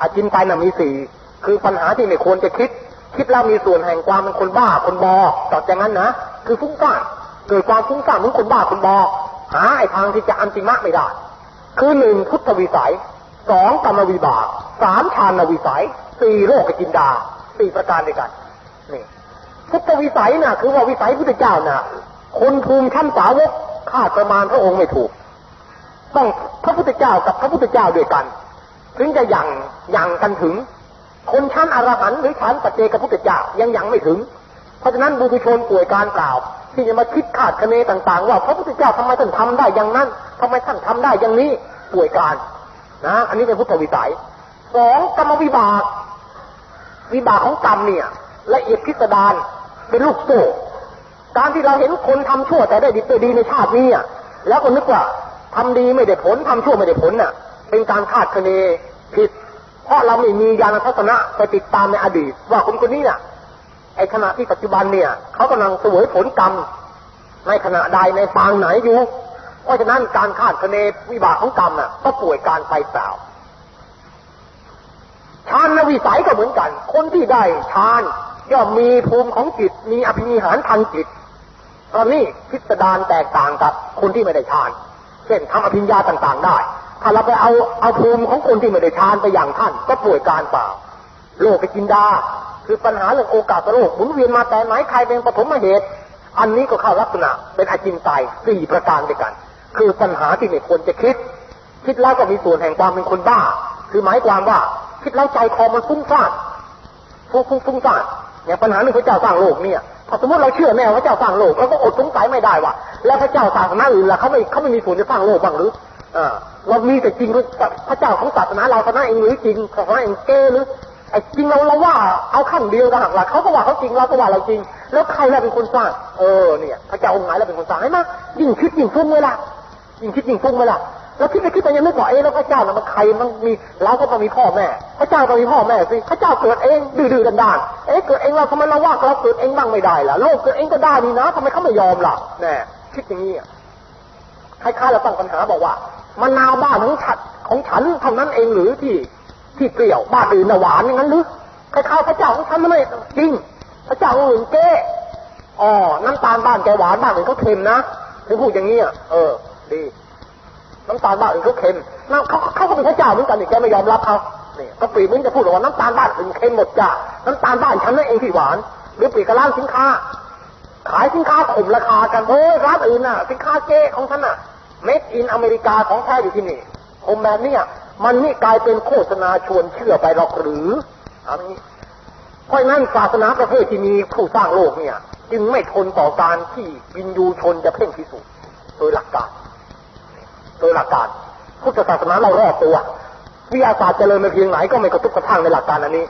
อาจินไตยน่ะมีสี่คือปัญหาที่ไม่ควรจะคิด คิดแล้วมีส่วนแห่งความเป็นคนบ้าคนบอต่อจากนั้นนะคือฟุ้งซ่านเกิดความฟุ้งซ่านเหมือนคนบ้าคนบอหาไอ้ทางที่จะอันติมะไม่ได้ คือหนึ่งพุทธวิสัย สองกรรมวิบากสามฌานวิสัยสี่โลกจินดาสี่ประการด้วยกันนี่พุทธวิสัยน่ะ คือว่าวิสัยพุทธเจ้าน่ะ คนภูมิชั้นสาวกคาดประมาณพระองค์ไม่ถูก ต้องพระพุทธเจ้ากับพระพุทธเจ้าด้วยกัน ถึงจะยังยังกันถึง คนชั้นอรหันต์หรือชั้นปัจเจกพุทธเจ้ายังยังไม่ถึง เพราะฉะนั้นบุตุชนป่วยการเปล่าที่จะมาคิดคาดคะเนต่าง ๆ ว่าพระพุทธเจ้าทำไมท่านทำได้อย่างนั้นทำไมท่านทำได้อย่างนี้ป่วยการ นะ อันนี้เป็นพุทธวิสัยสองกรรมวิบาก วิบากของกรรมเนี่ยละเอียดพิสดารเป็นลูกโซ่การที่เราเห็นคนทำชั่วแต่ได้ดีได้ดีในชาตินี้อะแล้วก็นึกว่าทำดีไม่ได้ผลทำชั่วไม่ได้ผลน่ะ เป็นการคาดคะเนผิด เพราะเราไม่มีญาณทัศนะไปติดตามในอดีต ว่าคนคนนี้น่ะไอขณะที่ปัจจุบันเนี่ยเขากำลังเสวยผลกรรมในขณะใดในปางไหนอยู่ เพราะฉะนั้นการคาดคะเนวิบากของกรรมน่ะ ก็ป่วยการไปเปล่าฌานและวิสัยก็เหมือนกัน คนที่ได้ฌานย่อมมีภูมิของจิต มีอภินิหารทางจิตตอนนี้พิสดารแตกต่างกับคนที่ไม่ได้ฌาน เช่นทำอภิญญาต่างๆได้ ถ้าเราไปเอาเอาภูมิของคนที่ไม่ได้ฌานไปอย่างท่าน ก็ป่วยการเปล่า โลกไปกินดา คือปัญหาเรื่องโอกาสโลกหมุนเวียนมาแต่ไหนใครเป็นปฐมเหตุ อันนี้ก็เข้าลักษณะเป็นอาจินไตสี่ประการด้วยกัน คือปัญหาที่ไม่ควรจะคิด คิดแล้วก็มีส่วนแห่งความเป็นคนบ้า คือหมายความว่า คิดแล้วใจคอมันฟุ้งซ่านฟุ้งฟุ้งฟุ้งซ่านเนี่ยปัญหาเรื่งพระเจ้าสร้างโลกเนี่ยถ้าสมมติเราเชื่อแน่ว่าพระเจ้าสร้างโลกเราก็อดสงสัยไม่ได้ว่า แล้วพระเจ้าสร้าสนาอื่นล่ะเขาไม่เขาไม่มีส่วนจะสร้างโลกบ้างหรืออ่าเรามีแต่จริงพระเจ้าของศาสนาเราศาสนาเองหรือจริงศาสนาเองเก้หรือไอ้จริงเราเราว่าเอาขั้นเดียวกันหักหลักเขาก็ว่าเขาจริงเราก็ว่าเราจริง แล้วใครล่ะเป็นคนสร้าง เออเนี่ยพระเจ้าองค์ไหนล่ะเป็นคนสร้างให้มายิ่งคิดยิ่งฟุ้งเลยล่ะ ยิ่งคิดยิ่งฟุ้งเลยล่ะแล้วคิดไปคิดไปยังนึกว่าเอ๊ะแล้วพระเจ้าน่ะมันใครมันมีเราก็ต้องมีพ่อแม่ พระเจ้าต้องมีพ่อแม่สิพระเจ้าเกิดเองดื้อๆดันๆเอ๊ะเกิดเองเราทำไมเราว่าเราเกิดเองบ้างไม่ได้ล่ะโลกเกิดเองก็ได้นี่นะทำไมเขาไม่ยอมล่ะแน่คิดอย่างนี้คล้ายๆเราตั้งปัญหาบอกว่ามะนาวบ้านของฉันของฉันเท่านั้นเองหรือที่ที่เปรี้ยวบ้านอื่นหวานอย่างนั้นหรือคล้ายๆพระเจ้าของฉันไม่จริงพระเจ้าอื่นเก้อ๋อน้ำตาลบ้านแกหวานบ้านอื่นเขาเค็มนะถึงพูดอย่างนี้อะเออ ดีน้ำตาลบ้านอื่นเขาเค็มน้ำเขาเขาก็เป็นพระเจ้าเหมือนกันนี่แกไม่ยอมรับเขาเนี่ยก็ปีมึงจะพูดว่าน้ำตาลบ้านอื่นเค็มหมดจ้ะน้ำตาลบ้านฉันนั่นเองที่หวาน หรือปีกร้านสินค้า ขายสินค้าข่มราคากันโอ้ยร้านอื่นน่ะ สินค้าเจ๊ของฉันน่ะเมดอินอเมริกาของแท้อยู่ที่นี่ข่มแบบเนี้ยมันนี่กลายเป็นโฆษณาชวนเชื่อไปหรอกหรืออันนี้เพราะงั้นศาสนาประเภทที่มีผู้สร้างโลกเนี่ย จึงไม่ทนต่อการที่วินยูชนจะเพ่งพิสูจน์โดยหลักการ โดยหลักการพุทธศาสนาเรารอบตัววิทยาศาสตร์เจริญไปเพียงไหนก็ไม่กระทบกระทั่งในหลักการอันนี้